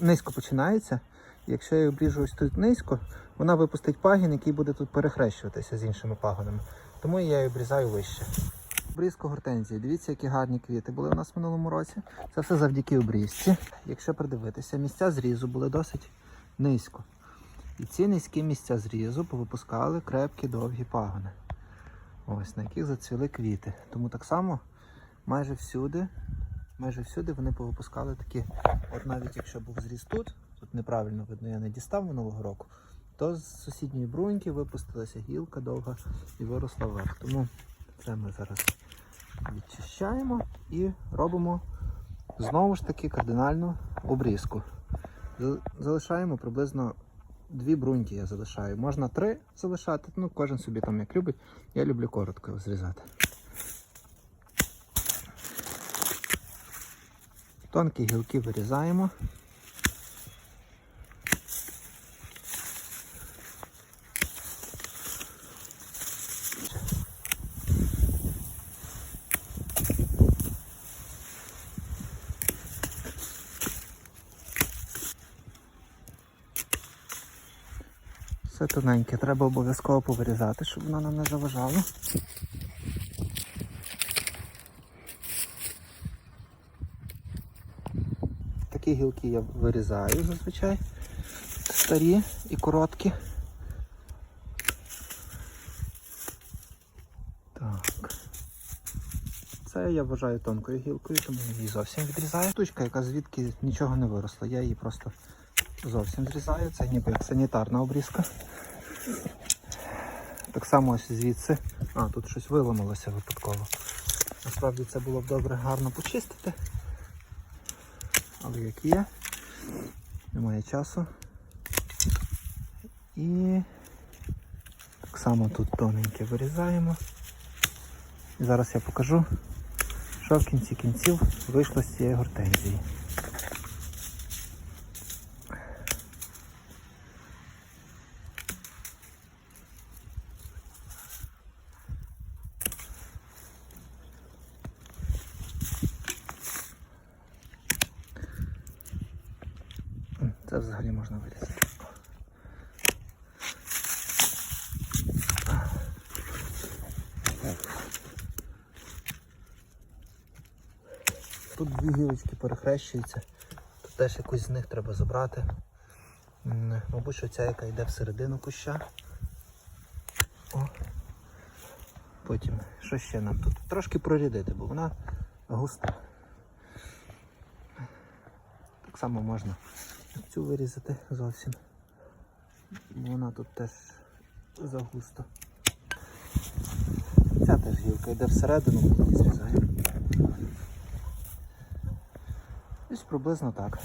Низько починається. Якщо я обріжу ось тут низько, вона випустить пагін, який буде тут перехрещуватися з іншими пагонами. Тому я її обрізаю вище. Обрізку гортензії. Дивіться, які гарні квіти були у нас в минулому році. Це все завдяки обрізці. Якщо придивитися, місця зрізу були досить низько. І ці низькі місця зрізу повипускали крепкі довгі пагони. Ось на яких зацвіли квіти. Тому так само майже всюди, майже всюди вони повипускали такі, от навіть якщо був зріз тут, тут неправильно видно, я не дістав минулого року, то з сусідньої бруньки випустилася гілка довга і виросла вверх. Тому це ми зараз відчищаємо і робимо знову ж таки кардинальну обрізку. Залишаємо приблизно дві бруньки я залишаю. Можна три залишати, ну кожен собі там як любить. Я люблю коротко зрізати. Тонкі гілки вирізаємо. Все тоненьке, треба обов'язково повирізати, щоб воно нам не заважало. Такі гілки я вирізаю зазвичай. Старі і короткі. Так. Це я вважаю тонкою гілкою, тому її зовсім відрізаю. Штучка, яка звідки нічого не виросла. Я її просто зовсім зрізаю. Це ніби як санітарна обрізка. Так само ось звідси. А, тут щось виламалося випадково. Насправді це було б добре гарно почистити. Але як є, немає часу. І так само тут тоненьке вирізаємо. І зараз я покажу, що в кінці кінців вийшло з цієї гортензії. Це взагалі можна вирізати. Тут дві гілочки перехрещуються. Тут теж якусь з них треба забрати. Мабуть, що ця, яка йде всередину куща. О. Потім, що ще нам тут? Трошки прорядити, бо вона густа. Так само можна цю вирізати зовсім. Вона тут теж загусто. Ця теж гілка йде всередину, її зрізаємо. Десь приблизно так.